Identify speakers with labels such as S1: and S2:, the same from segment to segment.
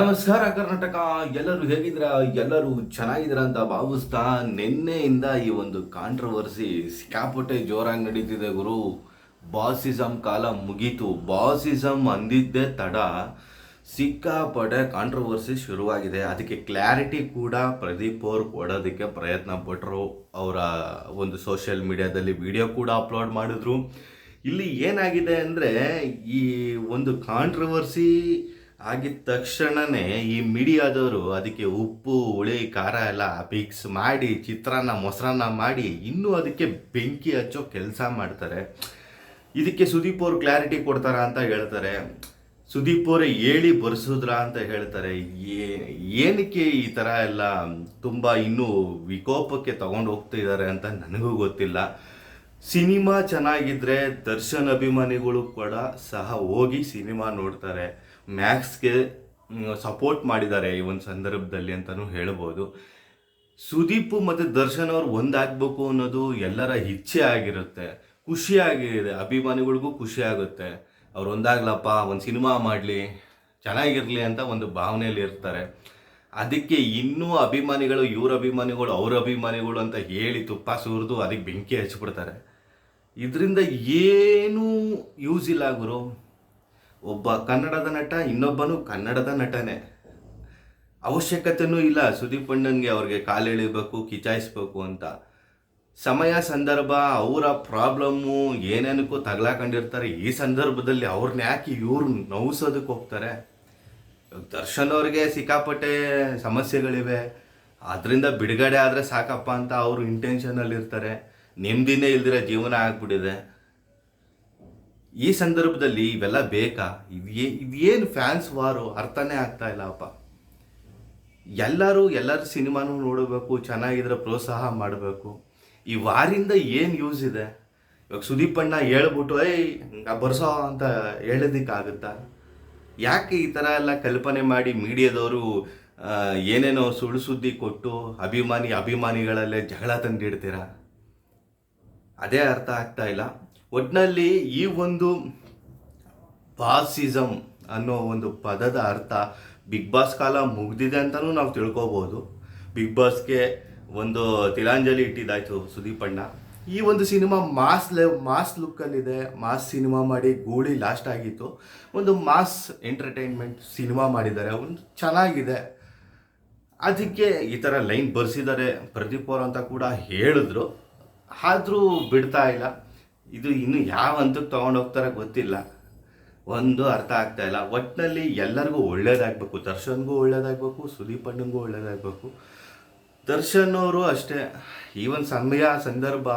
S1: ನಮಸ್ಕಾರ ಕರ್ನಾಟಕ, ಎಲ್ಲರೂ ಹೇಗಿದ್ರ ಎಲ್ಲರೂ ಚೆನ್ನಾಗಿದ್ರ ಅಂತ ಭಾವಿಸ್ತಾ ನಿನ್ನೆಯಿಂದ ಈ ಒಂದು ಕಾಂಟ್ರವರ್ಸಿ ಸಿಕ್ಕಾಪಟ್ಟೆ ಜೋರಾಗಿ ನಡೀತಿದೆ ಗುರು. ಬಾಸಿಸಮ್ ಕಾಲ ಮುಗೀತು. ಬಾಸಿಸಮ್ ಅಂದಿದ್ದೇ ತಡ. ಸಿಕ್ಕಾಪಟ್ಟೆ ಕಾಂಟ್ರವರ್ಸಿ ಶುರುವಾಗಿದೆ. ಅದಕ್ಕೆ ಕ್ಲಾರಿಟಿ ಕೂಡ ಪ್ರದೀಪ್ ಅವ್ರು ಕೊಡೋದಕ್ಕೆ ಪ್ರಯತ್ನ ಪಟ್ಟರು ಅವರ ಒಂದು ಸೋಷಿಯಲ್ ಮೀಡಿಯಾದಲ್ಲಿ ವಿಡಿಯೋ ಕೂಡ ಅಪ್ಲೋಡ್ ಮಾಡಿದ್ರು. ಇಲ್ಲಿ ಏನಾಗಿದೆ ಅಂದರೆ ಈ ಒಂದು ಕಾಂಟ್ರವರ್ಸಿ ಆಗಿದ ತಕ್ಷಣನೇ ಈ ಮೀಡಿಯಾದವರು ಅದಕ್ಕೆ ಉಪ್ಪು, ಹುಳಿ, ಖಾರ ಎಲ್ಲ ಮಿಕ್ಸ್ ಮಾಡಿ, ಚಿತ್ರಾನ್ನ, ಮೊಸರನ್ನ ಮಾಡಿ ಇನ್ನೂ ಅದಕ್ಕೆ ಬೆಂಕಿ ಹಚ್ಚೋ ಕೆಲಸ ಮಾಡ್ತಾರೆ. ಇದಕ್ಕೆ ಸುದೀಪ್ ಅವರು ಕ್ಲಾರಿಟಿ ಕೊಡ್ತಾರ ಅಂತ ಹೇಳ್ತಾರೆ. ಸುದೀಪ್ ಅವರೇ ಹೇಳಿ ಬರ್ಸಿದ್ರ ಅಂತ ಹೇಳ್ತಾರೆ. ಏನಕ್ಕೆ ಈ ಥರ ಎಲ್ಲ ತುಂಬ ಇನ್ನೂ ವಿಕೋಪಕ್ಕೆ ತಗೊಂಡು ಹೋಗ್ತಿದ್ದಾರೆ ಅಂತ ನನಗೂ ಗೊತ್ತಿಲ್ಲ. ಸಿನಿಮಾ ಚೆನ್ನಾಗಿದ್ರೆ ದರ್ಶನ್ ಅಭಿಮಾನಿಗಳು ಕೂಡ ಸಹ ಹೋಗಿ ಸಿನಿಮಾ ನೋಡ್ತಾರೆ. ಮ್ಯಾಕ್ಸ್ಗೆ ಸಪೋರ್ಟ್ ಮಾಡಿದ್ದಾರೆ ಈ ಒಂದು ಸಂದರ್ಭದಲ್ಲಿ ಅಂತಲೂ ಹೇಳ್ಬೋದು. ಸುದೀಪ್ ಮತ್ತು ದರ್ಶನ್ ಅವ್ರು ಒಂದಾಗಬೇಕು ಅನ್ನೋದು ಎಲ್ಲರ ಇಚ್ಛೆ ಆಗಿರುತ್ತೆ. ಖುಷಿಯಾಗಿದೆ ಅಭಿಮಾನಿಗಳಿಗೂ ಖುಷಿ ಆಗುತ್ತೆ. ಅವ್ರು ಒಂದಾಗ್ಲಪ್ಪ, ಒಂದು ಸಿನಿಮಾ ಮಾಡಲಿ, ಚೆನ್ನಾಗಿರಲಿ ಅಂತ ಒಂದು ಭಾವನೆಯಲ್ಲಿ ಇರ್ತಾರೆ. ಅದಕ್ಕೆ ಇನ್ನೂ ಅಭಿಮಾನಿಗಳು, ಇವ್ರ ಅಭಿಮಾನಿಗಳು, ಅವ್ರ ಅಭಿಮಾನಿಗಳು ಅಂತ ಹೇಳಿ ತುಪ್ಪ ಸುರಿದು ಅದಕ್ಕೆ ಬೆಂಕಿ ಹಚ್ಬಿಡ್ತಾರೆ. ಇದರಿಂದ ಏನೂ ಯೂಸ್ ಇಲ್ಲ ಗುರು. ಒಬ್ಬ ಕನ್ನಡದ ನಟ, ಇನ್ನೊಬ್ಬನು ಕನ್ನಡದ ನಟನೇ. ಅವಶ್ಯಕತೆನೂ ಇಲ್ಲ. ಸುದೀಪ್ ಅಣ್ಣನ್ಗೆ ಅವ್ರಿಗೆ ಕಾಲೆಳಿಬೇಕು ಕಿಚಾಯಿಸ್ಬೇಕು ಅಂತ. ಸಮಯ, ಸಂದರ್ಭ, ಅವರ ಪ್ರಾಬ್ಲಮ್ಮು, ಏನೇನಕ್ಕೂ ತಗ್ಲಾಕೊಂಡಿರ್ತಾರೆ. ಈ ಸಂದರ್ಭದಲ್ಲಿ ಅವ್ರನ್ನ ಯಾಕೆ ಇವ್ರು ನೋವಿಸೋದಕ್ಕೆ ಹೋಗ್ತಾರೆ? ದರ್ಶನ್ ಅವ್ರಿಗೆ ಸಿಕ್ಕಾಪಟ್ಟೆ ಸಮಸ್ಯೆಗಳಿವೆ. ಅದರಿಂದ ಬಿಡುಗಡೆ ಆದರೆ ಸಾಕಪ್ಪ ಅಂತ ಅವರು ಇಂಟೆನ್ಷನಲ್ಲಿರ್ತಾರೆ ನೆಮ್ಮದಿನೇ ಇಲ್ದಿರೋ ಜೀವನ ಆಗ್ಬಿಟ್ಟಿದೆ. ಈ ಸಂದರ್ಭದಲ್ಲಿ ಇವೆಲ್ಲ ಬೇಕಾ? ಇವೇ ಇವೇನು ಫ್ಯಾನ್ಸ್ ವಾರು? ಅರ್ಥನೇ ಆಗ್ತಾ ಇಲ್ಲಪ್ಪ ಎಲ್ಲರೂ ಎಲ್ಲರ ಸಿನಿಮಾನೂ ನೋಡಬೇಕು, ಚೆನ್ನಾಗಿದ್ರೆ ಪ್ರೋತ್ಸಾಹ ಮಾಡಬೇಕು. ಈ ವಾರಿಂದ ಏನು ಯೂಸ್ ಇದೆ? ಇವಾಗ ಸುದೀಪ್ ಅಣ್ಣ ಹೇಳ್ಬಿಟ್ಟು, ಏಯ್ ಬರ್ಸೋ ಅಂತ ಹೇಳೋದಕ್ಕಾಗುತ್ತಾ? ಯಾಕೆ ಈ ಥರ ಎಲ್ಲ ಕಲ್ಪನೆ ಮಾಡಿ ಮೀಡಿಯಾದವರು ಏನೇನೋ ಸುಳ್ಳು ಸುದ್ದಿ ಕೊಟ್ಟು ಅಭಿಮಾನಿ ಅಭಿಮಾನಿಗಳಲ್ಲೇ ಜಗಳ ತಂದಿಡ್ತೀರಾ? ಅದೇ ಅರ್ಥ ಆಗ್ತಾ ಇಲ್ಲ. ಒಟ್ಟಿನಲ್ಲಿ ಈ ಒಂದು ಬಾಸಿಸಮ್ ಅನ್ನೋ ಒಂದು ಪದದ ಅರ್ಥ ಬಿಗ್ ಬಾಸ್ ಕಾಲ ಮುಗ್ದಿದೆ ಅಂತಲೂ ನಾವು ತಿಳ್ಕೊಬೋದು. ಬಿಗ್ ಬಾಸ್ಗೆ ಒಂದು ತಿಲಾಂಜಲಿ ಇಟ್ಟಿದ್ದಾಯ್ತು ಸುದೀಪ್ ಅಣ್ಣ. ಈ ಒಂದು ಸಿನಿಮಾ ಮಾಸ್ ಲೆ, ಮಾಸ್ ಲುಕ್ಕಲ್ಲಿದೆ. ಮಾಸ್ ಸಿನಿಮಾ ಮಾಡಿ ಗೂಳಿ ಲಾಸ್ಟ್ ಆಗಿತ್ತು. ಒಂದು ಮಾಸ್ ಎಂಟರ್ಟೈನ್ಮೆಂಟ್ ಸಿನಿಮಾ ಮಾಡಿದ್ದಾರೆ. ಒಂದು ಚೆನ್ನಾಗಿದೆ. ಅದಕ್ಕೆ ಈ ಥರ ಲೈನ್ ಬರೆಸಿದ್ದಾರೆ. ಪ್ರದೀಪ್ ಅವರು ಅಂತ ಕೂಡ ಹೇಳಿದ್ರು. ಆದರೂ ಬಿಡ್ತಾ ಇಲ್ಲ. ಇದು ಇನ್ನು ಯಾವ ಹಂತಕ್ಕೆ ತೊಗೊಂಡೋಗ್ತಾರೆ ಗೊತ್ತಿಲ್ಲ. ಒಂದು ಅರ್ಥ ಆಗ್ತಾ ಇಲ್ಲ. ಒಟ್ಟಿನಲ್ಲಿ ಎಲ್ಲರಿಗೂ ಒಳ್ಳೇದಾಗಬೇಕು. ದರ್ಶನ್ಗೂ ಒಳ್ಳೇದಾಗಬೇಕು, ಸುದೀಪ್ ಅಣ್ಣಂಗೂ ಒಳ್ಳೇದಾಗಬೇಕು. ದರ್ಶನ್ ಅವರು ಅಷ್ಟೇ. ಈ ಒಂದು ಸಮಯ, ಸಂದರ್ಭ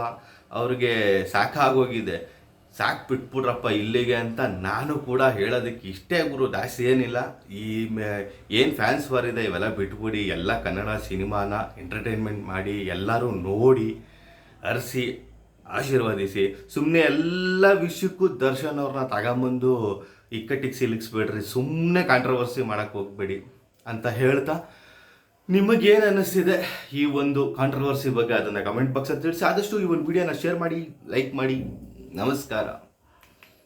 S1: ಅವ್ರಿಗೆ ಸಾಕಾಗೋಗಿದೆ. ಸಾಕು ಬಿಟ್ಬಿಡ್ರಪ್ಪ ಇಲ್ಲಿಗೆ ಅಂತ ನಾನು ಕೂಡ ಹೇಳೋದಕ್ಕೆ ಇಷ್ಟೇ ಗುರು. ಜಾಸ್ತಿ ಏನಿಲ್ಲ. ಈ ಏನು ಫ್ಯಾನ್ಸ್ ಇದೆ ಇವೆಲ್ಲ ಬಿಟ್ಬಿಡಿ. ಎಲ್ಲ ಕನ್ನಡ ಸಿನಿಮಾನ ಎಂಟರ್ಟೈನ್ಮೆಂಟ್ ಮಾಡಿ ಎಲ್ಲರೂ ನೋಡಿ ಹರಿಸಿ ಆಶೀರ್ವದಿಸಿ. ಸುಮ್ಮನೆ ಎಲ್ಲ ವಿಷಯಕ್ಕೂ ದರ್ಶನ್ ಅವ್ರನ್ನ ತಗೊಂಬಂದು ಇಕ್ಕಟ್ಟಿಗೆ ಸಿಲುಕಿಸ್ಬೇಡ್ರಿ ಸುಮ್ಮನೆ ಕಾಂಟ್ರವರ್ಸಿ ಮಾಡೋಕ್ಕೆ ಹೋಗ್ಬೇಡಿ ಅಂತ ಹೇಳ್ತಾ ನಿಮಗೇನು ಅನ್ನಿಸ್ತಿದೆ ಈ ಒಂದು ಕಾಂಟ್ರವರ್ಸಿ ಬಗ್ಗೆ ಅದನ್ನು ಕಮೆಂಟ್ ಬಾಕ್ಸಲ್ಲಿ ತಿಳಿಸಿ. ಆದಷ್ಟು ಈ ಒಂದು ವಿಡಿಯೋನ ಶೇರ್ ಮಾಡಿ ಲೈಕ್ ಮಾಡಿ. ನಮಸ್ಕಾರ.